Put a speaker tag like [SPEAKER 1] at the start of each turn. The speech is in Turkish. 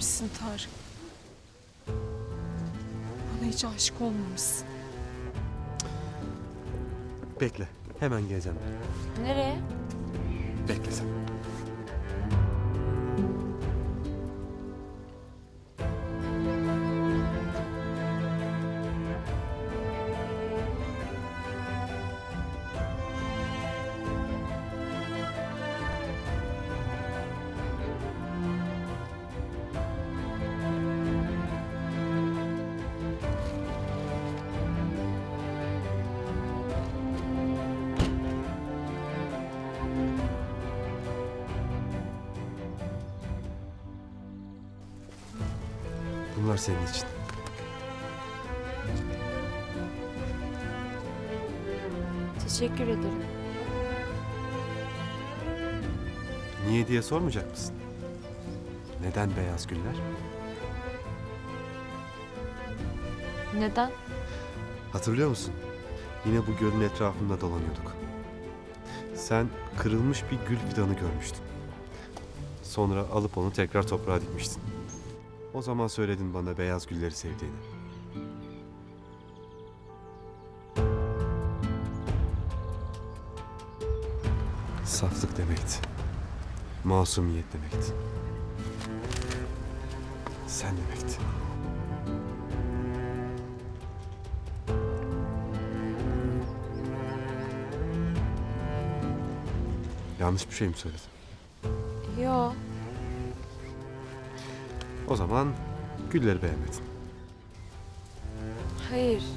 [SPEAKER 1] beğenmemişsin Tarık. Bana hiç aşık olmamışsın.
[SPEAKER 2] Bekle. Hemen geleceğim.
[SPEAKER 3] Nereye?
[SPEAKER 2] Bunlar senin için.
[SPEAKER 3] Teşekkür ederim.
[SPEAKER 2] Niye diye sormayacak mısın? Neden beyaz güller?
[SPEAKER 3] Neden?
[SPEAKER 2] Hatırlıyor musun? Yine bu gölün etrafında dolanıyorduk. Sen kırılmış bir gül fidanı görmüştün. Sonra alıp onu tekrar toprağa dikmiştin. O zaman söyledin bana beyaz gülleri sevdiğini. Saflık demekti. Masumiyet demekti. Sen demekti. Yanlış bir şey mi söyledim?
[SPEAKER 3] Yo.
[SPEAKER 2] O zaman gülleri beğenmedin.
[SPEAKER 3] Hayır.